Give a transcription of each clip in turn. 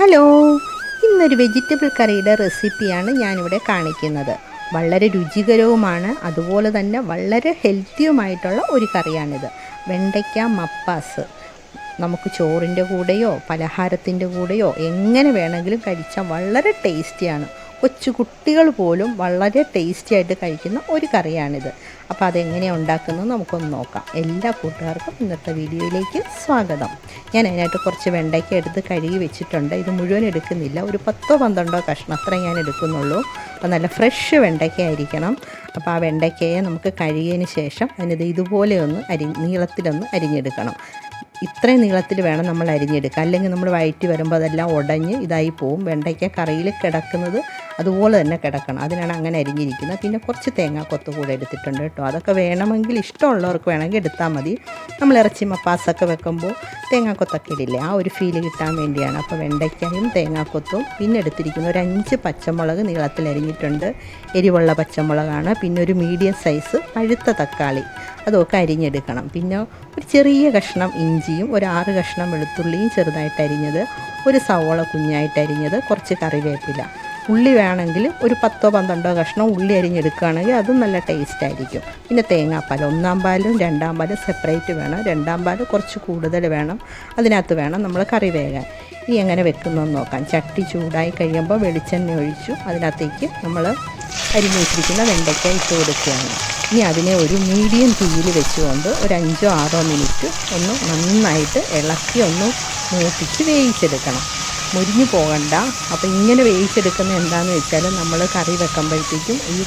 Hello. ഇന്നൊരു vegetable കറിയുടെ റെസിപ്പിയാണ് ഞാനിവിടെ കാണിക്കുന്നത്. വളരെ രുചികരവുമാണ് അതുപോലെ തന്നെ വളരെ ഹെൽത്തിയുമായിട്ടുള്ള ഒരു കറിയാണിത്. വെണ്ടയ്ക്ക മപ്പാസ്. നമുക്ക് ചോറിന്റെ കൂടെയോ പലഹാരത്തിന്റെ കൂടെയോ എങ്ങനെ വേണമെങ്കിലും കഴിച്ചാൽ വളരെ ടേസ്റ്റിയാണ്. കൊച്ചു കുട്ടികൾ പോലും വളരെ ടേസ്റ്റി ആയിട്ട് കഴിക്കുന്ന ഒരു കറിയാണിത്. അപ്പോൾ അതെങ്ങനെയാണ് ഉണ്ടാക്കുന്നത് നമുക്കൊന്ന് നോക്കാം. എല്ലാ കൂട്ടുകാർക്കും ഇന്നത്തെ വീഡിയോയിലേക്ക് സ്വാഗതം. ഞാൻ അതിനായിട്ട് കുറച്ച് വെണ്ടയ്ക്ക എടുത്ത് കഴുകി വെച്ചിട്ടുണ്ട്. ഇത് മുഴുവൻ എടുക്കുന്നില്ല. ഒരു പത്തോ പന്ത്രണ്ടോ കഷ്ണം അത്ര ഞാൻ എടുക്കുന്നുള്ളൂ. അപ്പോൾ നല്ല ഫ്രഷ് വെണ്ടയ്ക്ക ആയിരിക്കണം. അപ്പോൾ ആ വെണ്ടയ്ക്കയെ നമുക്ക് കഴുകിയതിന് ശേഷം അതിനത് ഇതുപോലെ ഒന്ന് അരി നീളത്തിലൊന്ന് അരിഞ്ഞെടുക്കണം. ഇത്രയും നീളത്തിൽ വേണം നമ്മൾ അരിഞ്ഞെടുക്കുക അല്ലെങ്കിൽ നമ്മൾ വയറ്റി വരുമ്പോൾ അതെല്ലാം ഉടഞ്ഞ് ഇതായി പോവും. വെണ്ടയ്ക്ക കറിയിൽ കിടക്കുന്നത് അതുപോലെ തന്നെ കിടക്കണം. അതിനാണ് അങ്ങനെ അരിഞ്ഞിരിക്കുന്നത്. പിന്നെ കുറച്ച് തേങ്ങാക്കൊത്ത് കൂടെ എടുത്തിട്ടുണ്ട് കേട്ടോ. അതൊക്കെ വേണമെങ്കിൽ ഇഷ്ടമുള്ളവർക്ക് വേണമെങ്കിൽ എടുത്താൽ മതി. നമ്മൾ ഇറച്ചി മപ്പാസൊക്കെ വെക്കുമ്പോൾ തേങ്ങാക്കൊത്തൊക്കെ ഇടില്ലേ? ആ ഒരു ഫീൽ കിട്ടാൻ വേണ്ടിയാണ്. അപ്പോൾ വെണ്ടയ്ക്കയും തേങ്ങാക്കൊത്തും പിന്നെ എടുത്തിരിക്കുന്ന ഒരു അഞ്ച് പച്ചമുളക് നീളത്തിൽ അരിഞ്ഞിട്ടുണ്ട്. എരിവുള്ള പച്ചമുളകാണ്. പിന്നെ ഒരു മീഡിയം സൈസ് അഴുത്ത തക്കാളി. അതൊക്കെ അരിഞ്ഞെടുക്കണം. പിന്നെ ഒരു ചെറിയ കഷ്ണം ഇഞ്ചിയും ഒരു ആറ് കഷ്ണം വെളുത്തുള്ളിയും ചെറുതായിട്ട് അരിഞ്ഞത് ഒരു സവോള കുഞ്ഞായിട്ട് അരിഞ്ഞത് കുറച്ച് കറിവേപ്പില. ഉള്ളി വേണമെങ്കിൽ ഒരു പത്തോ പന്ത്രണ്ടോ കഷ്ണം ഉള്ളി അരിഞ്ഞെടുക്കുകയാണെങ്കിൽ അതും നല്ല ടേസ്റ്റ് ആയിരിക്കും. പിന്നെ തേങ്ങാപ്പാൽ ഒന്നാം പാലും രണ്ടാം പാലും സെപ്പറേറ്റ് വേണം. രണ്ടാം പാൽ കുറച്ച് കൂടുതൽ വേണം. അതിനകത്ത് വേണം നമ്മൾ കറി വേകാൻ. ഇനി എങ്ങനെ വെക്കുന്നതെന്ന് നോക്കാം. ചട്ടി ചൂടായി കഴിയുമ്പോൾ വെളിച്ചെണ്ണ ഒഴിച്ചു. അതിനകത്തേക്ക് നമ്മൾ അരിഞ്ഞു വെച്ചിരിക്കുന്ന വെണ്ടയ്ക്ക ഇട്ട് കൊടുക്കുകയാണ്. ഇനി അതിനെ ഒരു മീഡിയം തീയിൽ വെച്ചുകൊണ്ട് ഒരു അഞ്ചോ ആറോ മിനിറ്റ് ഒന്ന് നന്നായിട്ട് ഇളക്കി ഒന്ന് മൂപ്പിച്ച് വേവിച്ചെടുക്കണം. മുരിഞ്ഞു പോകണ്ട. അപ്പോൾ ഇങ്ങനെ വേവിച്ചെടുക്കുന്നത് എന്താണെന്ന് വെച്ചാൽ നമ്മൾ കറി വെക്കുമ്പോഴത്തേക്കും ഈ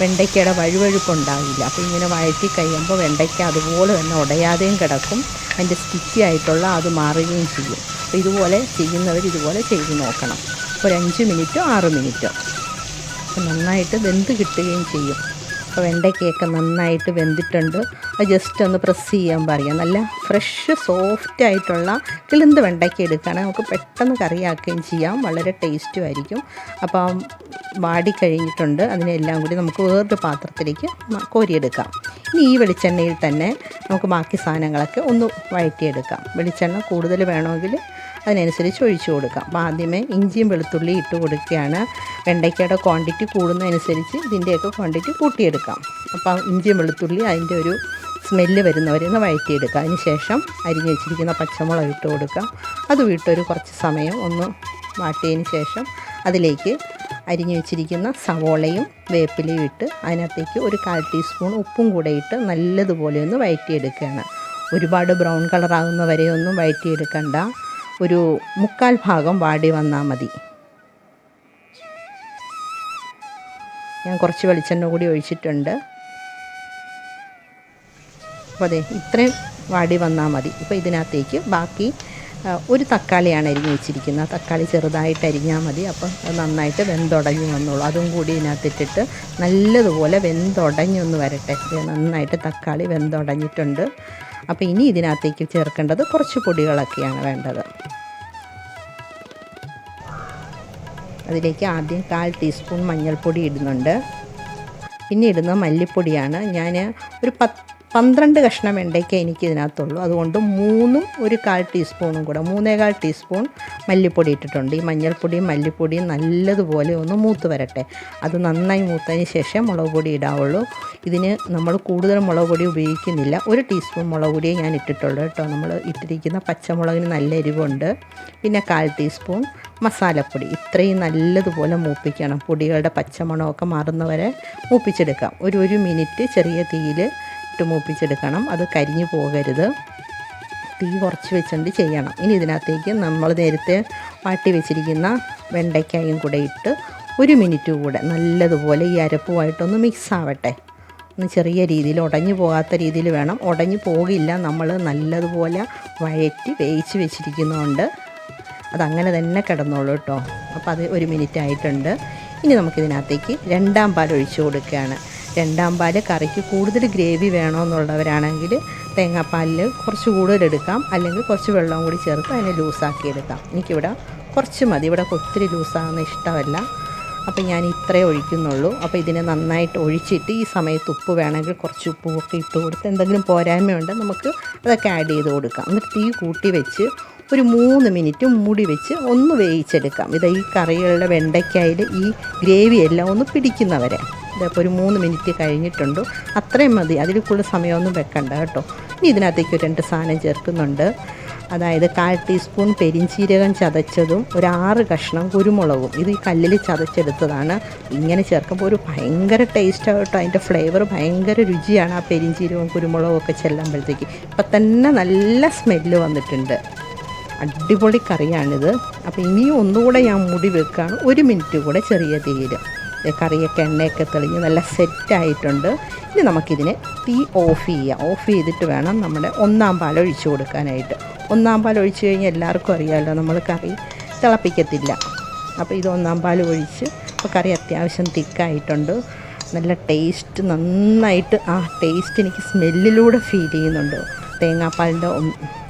വെണ്ടയ്ക്കയുടെ വഴുവഴുപ്പുണ്ടാവില്ല. അപ്പോൾ ഇങ്ങനെ വഴറ്റി കഴിയുമ്പോൾ വെണ്ടയ്ക്ക അതുപോലെ തന്നെ ഉടയാതെയും കിടക്കും. അതിന്റെ സ്റ്റിക്കി ആയിട്ടുള്ള അത് മാറുകയും ചെയ്യും. അപ്പോൾ ഇതുപോലെ ചെയ്യുന്നവർ ഇതുപോലെ ചെയ്ത് നോക്കണം. ഒരു അഞ്ച് മിനിറ്റോ ആറ് മിനിറ്റോ. നന്നായിട്ട് വെന്ത് കിട്ടുകയും ചെയ്യും. അപ്പോൾ വെണ്ടയ്ക്കയൊക്കെ നന്നായിട്ട് വെന്തിട്ടുണ്ട്. അത് ജസ്റ്റ് ഒന്ന് പ്രസ് ചെയ്യാൻ പറയാം. നല്ല ഫ്രഷ് സോഫ്റ്റ് ആയിട്ടുള്ള കിളിന്ത് വെണ്ടയ്ക്ക എടുക്കുകയാണെങ്കിൽ നമുക്ക് പെട്ടെന്ന് കറിയാക്കുകയും ചെയ്യാം. വളരെ ടേസ്റ്റും ആയിരിക്കും. അപ്പം വാടി കഴിഞ്ഞിട്ടുണ്ട്. അതിനെല്ലാം കൂടി നമുക്ക് വേറൊരു പാത്രത്തിലേക്ക് കോരിയെടുക്കാം. ഇനി ഈ വെളിച്ചെണ്ണയിൽ തന്നെ നമുക്ക് ബാക്കി സാധനങ്ങളൊക്കെ ഒന്ന് വഴറ്റിയെടുക്കാം. വെളിച്ചെണ്ണ കൂടുതൽ വേണമെങ്കിൽ അതിനനുസരിച്ച് ഒഴിച്ചു കൊടുക്കാം. അപ്പോൾ ആദ്യമേ ഇഞ്ചിയും വെളുത്തുള്ളി ഇട്ട് കൊടുക്കുകയാണ്. വെണ്ടയ്ക്കയുടെ ക്വാണ്ടിറ്റി കൂടുന്നതനുസരിച്ച് ഇതിന്റെയൊക്കെ ക്വാണ്ടിറ്റി കൂട്ടിയെടുക്കാം. അപ്പോൾ ഇഞ്ചിയും വെളുത്തുള്ളി അതിന്റെ ഒരു സ്മെല്ല് വരുന്നവരെ ഒന്ന് വഴറ്റിയെടുക്കുക അതിന് ശേഷം അരിഞ്ഞ് വെച്ചിരിക്കുന്ന പച്ചമുളക് ഇട്ട് കൊടുക്കാം. അത് വിട്ടൊരു കുറച്ച് സമയം ഒന്ന് വാട്ടിയതിന് ശേഷം അതിലേക്ക് അരിഞ്ഞു വെച്ചിരിക്കുന്ന സവോളയും വേപ്പിലയും ഇട്ട് അതിനകത്തേക്ക് ഒരു കാൽ ടീസ്പൂൺ ഉപ്പും കൂടെ ഇട്ട് നല്ലതുപോലെ ഒന്ന് വഴറ്റിയെടുക്കുകയാണ്. ഒരുപാട് ബ്രൗൺ കളറാകുന്ന വരെ ഒന്നും വഴറ്റിയെടുക്കണ്ട. ഒരു മുക്കാൽ ഭാഗം വാടി വന്നാൽ മതി. ഞാൻ കുറച്ച് വെളിച്ചെണ്ണ കൂടി ഒഴിച്ചിട്ടുണ്ട്. അപ്പോൾ അതെ ഇത്രയും വാടി വന്നാൽ മതി. ഇപ്പോൾ ഇതിനകത്തേക്ക് ബാക്കി ഒരു തക്കാളിയാണ് അരിഞ്ഞ് വെച്ചിരിക്കുന്നത്. തക്കാളി ചെറുതായിട്ട് അരിഞ്ഞാൽ മതി. അപ്പം നന്നായിട്ട് വെന്തുടഞ്ഞു വന്നോളൂ. അതും കൂടി ഇതിനകത്തിട്ടിട്ട് നല്ലതുപോലെ വെന്തുടഞ്ഞൊന്ന് വരട്ടെ. നന്നായിട്ട് തക്കാളി വെന്തുടഞ്ഞിട്ടുണ്ട്. അപ്പോൾ ഇനി ഇതിനകത്തേക്ക് ചേർക്കേണ്ടത് കുറച്ച് പൊടികളൊക്കെയാണ് വേണ്ടത്. അതിലേക്ക് ആദ്യം കാൽ ടീസ്പൂൺ മഞ്ഞൾപ്പൊടി ഇടുന്നുണ്ട്. പിന്നെ ഇടുന്ന മല്ലിപ്പൊടിയാണ് ഞാൻ ഒരു പത്ത് പന്ത്രണ്ട് കഷ്ണം വെണ്ടയ്ക്ക എനിക്ക് ഇതിനകത്തുള്ളൂ അതുകൊണ്ട് മൂന്നും ഒരു കാൽ ടീസ്പൂണും കൂടെ മൂന്നേകാൽ ടീസ്പൂൺ മല്ലിപ്പൊടി ഇട്ടിട്ടുണ്ട്. ഈ മഞ്ഞൾപ്പൊടിയും മല്ലിപ്പൊടിയും നല്ലതുപോലെ ഒന്ന് മൂത്ത് വരട്ടെ. അത് നന്നായി മൂത്തതിന് ശേഷം മുളക് പൊടി ഇടാവുള്ളൂ. ഇതിന് നമ്മൾ കൂടുതൽ മുളക് പൊടി ഉപയോഗിക്കുന്നില്ല. ഒരു ടീസ്പൂൺ മുളക് പൊടിയേ ഞാൻ ഇട്ടിട്ടുള്ളൂ കേട്ടോ. നമ്മൾ ഇട്ടിരിക്കുന്ന പച്ചമുളകിന് നല്ല എരിവുണ്ട്. പിന്നെ കാൽ ടീസ്പൂൺ മസാലപ്പൊടി. ഇത്രയും നല്ലതുപോലെ മൂപ്പിക്കണം. പൊടികളുടെ പച്ചമണമൊക്കെ മാറുന്നവരെ മൂപ്പിച്ചെടുക്കാം. ഒരു ഒരു മിനിറ്റ് ചെറിയ തീയിൽ ഇട്ട് മൂപ്പിച്ചെടുക്കണം അത് കരിഞ്ഞു പോകരുത്. തീ കുറച്ച് വെച്ചുകൊണ്ട് ചെയ്യണം. ഇനി ഇതിനകത്തേക്ക് നമ്മൾ നേരത്തെ വാട്ടി വെച്ചിരിക്കുന്ന വെണ്ടയ്ക്കായും കൂടെ ഇട്ട് ഒരു മിനിറ്റ് കൂടെ നല്ലതുപോലെ ഈ അരപ്പുമായിട്ടൊന്ന് മിക്സ് ആവട്ടെ. ഒന്ന് ചെറിയ രീതിയിൽ ഉടഞ്ഞു പോകാത്ത രീതിയിൽ വേണം. ഉടഞ്ഞു പോകില്ല. നമ്മൾ നല്ലതുപോലെ വഴറ്റി വേവിച്ച് വെച്ചിരിക്കുന്നതുകൊണ്ട് അതങ്ങനെ തന്നെ കിടന്നോളൂ കേട്ടോ. അപ്പോൾ അത് ഒരു മിനിറ്റ് ആയിട്ടുണ്ട്. ഇനി നമുക്കിതിനകത്തേക്ക് രണ്ടാം പാൽ ഒഴിച്ചു കൊടുക്കുകയാണ്. രണ്ടാം പാൽ കറിക്ക് കൂടുതൽ ഗ്രേവി വേണമെന്നുള്ളവരാണെങ്കിൽ തേങ്ങാപ്പാലിൽ കുറച്ച് കൂടുതൽ എടുക്കാം. അല്ലെങ്കിൽ കുറച്ച് വെള്ളം കൂടി ചേർത്ത് അതിനെ ലൂസാക്കി എടുക്കാം. എനിക്കിവിടെ കുറച്ച് മതി. ഇവിടെ ഒത്തിരി ലൂസാകുന്ന ഇഷ്ടമല്ല. അപ്പോൾ ഞാൻ ഇത്രേ ഒഴിക്കുന്നുള്ളൂ. അപ്പോൾ ഇതിനെ നന്നായിട്ട് ഒഴിച്ചിട്ട് ഈ സമയത്ത് ഉപ്പ് വേണമെങ്കിൽ കുറച്ച് ഉപ്പുമൊക്കെ ഇട്ട് കൊടുത്ത് എന്തെങ്കിലും പോരായ്മയുണ്ട് നമുക്ക് അതൊക്കെ ആഡ് ചെയ്ത് കൊടുക്കാം. എന്നിട്ട് തീ കൂട്ടി വെച്ച് ഒരു മൂന്ന് മിനിറ്റ് മൂടി വെച്ച് ഒന്ന് വേവിച്ചെടുക്കാം. ഇത് ഈ കറികളുടെ വെണ്ടയ്ക്കായിൽ ഈ ഗ്രേവി എല്ലാം ഒന്ന് പിടിക്കുന്നവരെ. ഇതിപ്പോൾ ഒരു മൂന്ന് മിനിറ്റ് കഴിഞ്ഞിട്ടുണ്ട്. അത്രയും മതി. അതിൽ കൂടുതൽ സമയമൊന്നും വെക്കണ്ട കേട്ടോ. ഇനി ഇതിനകത്തേക്ക് ഒരു രണ്ട് സാധനം ചേർക്കുന്നുണ്ട്. അതായത് കാൽ ടീസ്പൂൺ പെരിഞ്ചീരകം ചതച്ചതും ഒരു ആറ് കഷ്ണം കുരുമുളകും. ഇത് ഈ കല്ലിൽ ചതച്ചെടുത്തതാണ്. ഇങ്ങനെ ചേർക്കുമ്പോൾ ഒരു ഭയങ്കര ടേസ്റ്റ് ആകട്ടോ അതിന്റെ ഫ്ലേവർ ഭയങ്കര രുചിയാണ് ആ പെരിഞ്ചീരകവും കുരുമുളകും ഒക്കെ ചെല്ലുമ്പോഴത്തേക്ക്. ഇപ്പം തന്നെ നല്ല സ്മെല്ല് വന്നിട്ടുണ്ട്. അടിപൊളി കറിയാണിത്. അപ്പോൾ ഇനിയും ഒന്നുകൂടെ ഞാൻ മുടി വെക്കുകയാണ് ഒരു മിനിറ്റ് കൂടെ ചെറിയ തീയിൽ. കറിയൊക്കെ എണ്ണയൊക്കെ തെളിഞ്ഞ് നല്ല സെറ്റായിട്ടുണ്ട്. ഇനി നമുക്കിതിനെ തീ ഓഫ് ചെയ്യാം. ഓഫ് ചെയ്തിട്ട് വേണം നമ്മുടെ ഒന്നാം പാൽ ഒഴിച്ചു കൊടുക്കാനായിട്ട്. ഒന്നാം പാൽ ഒഴിച്ചു കഴിഞ്ഞാൽ എല്ലാവർക്കും അറിയാമല്ലോ നമ്മൾ കറി തിളപ്പിക്കത്തില്ല. അപ്പോൾ ഇത് ഒന്നാം പാൽ ഒഴിച്ച് അപ്പോൾ കറി അത്യാവശ്യം തിക്കായിട്ടുണ്ട്. നല്ല ടേസ്റ്റ് നന്നായിട്ട് ആ ടേസ്റ്റ് എനിക്ക് സ്മെല്ലിലൂടെ ഫീൽ ചെയ്യുന്നുണ്ട്. തേങ്ങാപ്പാലിന്റെ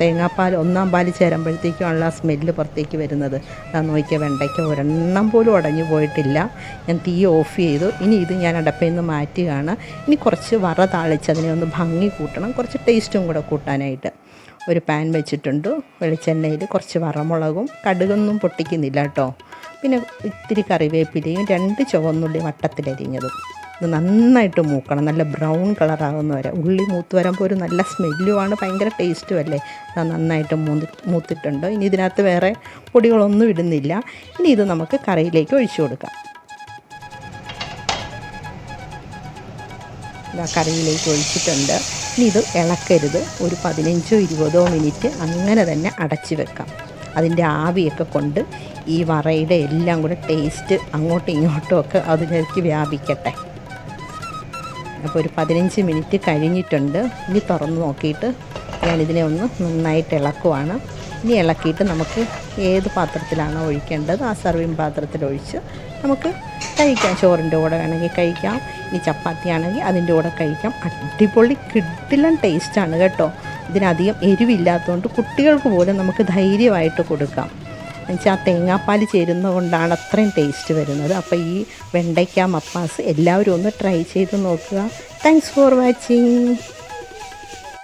തേങ്ങാപ്പാൽ ഒന്നാം പാൽ ചേരുമ്പോഴത്തേക്കുമുള്ള ആ സ്മെല്ല് പുറത്തേക്ക് വരുന്നത്. അതാ നോക്കിയ വെണ്ടയ്ക്ക ഒരെണ്ണം പോലും ഉടഞ്ഞു പോയിട്ടില്ല. ഞാൻ തീ ഓഫ് ചെയ്തു. ഇനി ഇത് ഞാൻ അടപ്പയിൽ നിന്ന് മാറ്റുകയാണ്. ഇനി കുറച്ച് വറ താളിച്ച് അതിനെ ഒന്ന് ഭംഗി കൂട്ടണം. കുറച്ച് ടേസ്റ്റും കൂടെ കൂട്ടാനായിട്ട്. ഒരു പാൻ വെച്ചിട്ടുണ്ട്. വെളിച്ചെണ്ണയിൽ കുറച്ച് വറമുളകും കടുകൊന്നും പൊട്ടിക്കുന്നില്ല കേട്ടോ. പിന്നെ ഇത്തിരി കറിവേപ്പിലയും രണ്ട് ചുവന്നുള്ളി വട്ടത്തിലരിഞ്ഞതും. ഇത് നന്നായിട്ട് മൂക്കണം. നല്ല ബ്രൗൺ കളറാകുന്ന വരെ. ഉള്ളി മൂത്ത് വരുമ്പോൾ ഒരു നല്ല സ്മെല്ലുമാണ്. ഭയങ്കര ടേസ്റ്റും അല്ലേ? അത് നന്നായിട്ട് മൂന്ന് മൂത്തിട്ടുണ്ട്. ഇനി ഇതിനകത്ത് വേറെ പൊടികളൊന്നും ഇടുന്നില്ല. ഇനി ഇത് നമുക്ക് കറിയിലേക്ക് ഒഴിച്ചു കൊടുക്കാം. കറിയിലേക്ക് ഒഴിച്ചിട്ടുണ്ട്. ഇനി ഇത് ഇളക്കരുത്. ഒരു പതിനഞ്ചോ ഇരുപതോ മിനിറ്റ് അങ്ങനെ തന്നെ അടച്ചു വെക്കാം. അതിന്റെ ആവിയൊക്കെ കൊണ്ട് ഈ വറയുടെ എല്ലാം കൂടെ ടേസ്റ്റ് അങ്ങോട്ടും ഇങ്ങോട്ടും ഒക്കെ അതിലേക്ക് വ്യാപിക്കട്ടെ. അപ്പോൾ ഒരു പതിനഞ്ച് മിനിറ്റ് കഴിഞ്ഞിട്ടുണ്ട്. ഇനി തുറന്ന് നോക്കിയിട്ട് ഞാനിതിനെ ഒന്ന് നന്നായിട്ട് ഇളക്കുവാണ്. ഇനി ഇളക്കിയിട്ട് നമുക്ക് ഏത് പാത്രത്തിലാണോ ഒഴിക്കേണ്ടത് ആ സർവിങ് പാത്രത്തിൽ ഒഴിച്ച് നമുക്ക് കഴിക്കാം. ചോറിന്റെ കൂടെ വേണമെങ്കിൽ കഴിക്കാം. ഇനി ചപ്പാത്തി ആണെങ്കിൽ അതിന്റെ കൂടെ കഴിക്കാം. അടിപൊളി കിട്ടില്ല ടേസ്റ്റാണ് കേട്ടോ. ഇതിനധികം എരിവില്ലാത്തതുകൊണ്ട് കുട്ടികൾക്ക് പോലും നമുക്ക് ധൈര്യമായിട്ട് കൊടുക്കാം. എന്നുവെച്ചാൽ ആ തേങ്ങാപ്പാൽ ചേരുന്നത് കൊണ്ടാണ് അത്രയും ടേസ്റ്റ് വരുന്നത്. അപ്പോൾ ഈ വെണ്ടയ്ക്ക മപ്പാസ് എല്ലാവരും ഒന്ന് ട്രൈ ചെയ്ത് നോക്കുക. Thanks for watching